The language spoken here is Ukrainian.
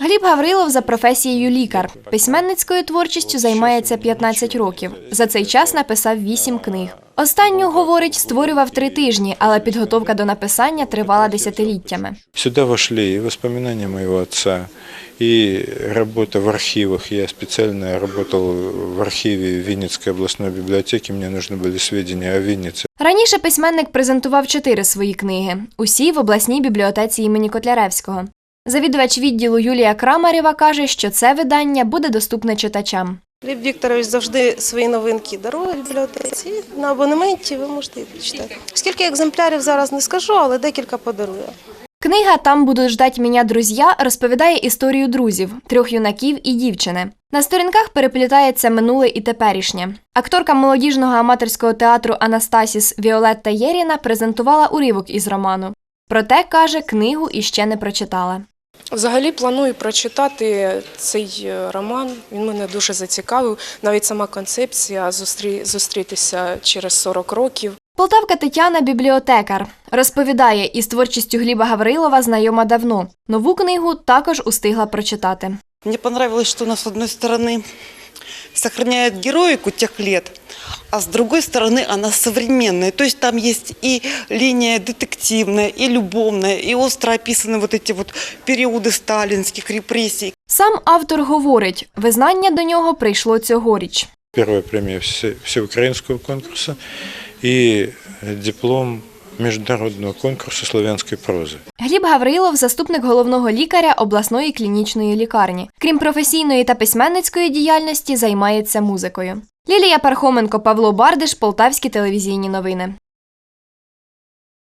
Гліб Гаврилов за професією лікар. Письменницькою творчістю займається 15 років. За цей час написав 8 книг. Останню, говорить, створював три тижні, але підготовка до написання тривала десятиліттями. Сюда вошли и воспоминания моего отца, и работа в архивах. Я специально работал в архиве Винницкой областной библиотеки, мне нужны были сведения о Виннице. Раніше письменник презентував чотири свої книги, усі в обласній бібліотеці імені Котляревського. Завідувач відділу Юлія Крамарєва каже, що це видання буде доступне читачам. Гліб Вікторович завжди свої новинки дарує бібліотеці. На абонементі ви можете їх почитати. Скільки екземплярів зараз не скажу, але декілька подарує. Книга Там будуть ждать мене друзя розповідає історію друзів, трьох юнаків і дівчини. На сторінках переплітається минуле і теперішнє. Акторка молодіжного аматорського театру Анастасіс Віолетта Єріна презентувала уривок із роману. Проте каже, книгу іще не прочитала. Взагалі планую прочитати цей е, роман. Він мене дуже зацікавив. Навіть сама концепція зустрі... зустрітися через 40 років. Полтавка Тетяна бібліотекар розповідає, із творчістю Гліба Гаврилова знайома давно. Нову книгу також устигла прочитати. Мне понравилось, что у нас, с одной стороны, сохраняет героику тех лет, а с другой стороны, она современная. То есть там есть и линия детективная, и любовная, и остро описаны вот эти вот периоды сталинских репрессий. Сам автор говорить, визнання до нього прийшло цьогоріч. Первая премия все- всеукраинского конкурса и диплом международного конкурса славянской прозы. Гліб Гаврилов заступник головного лікаря обласної клінічної лікарні. Крім професійної та письменницької діяльності, займається музикою. Лілія Пархоменко, Павло Бардиш, Полтавські телевізійні новини.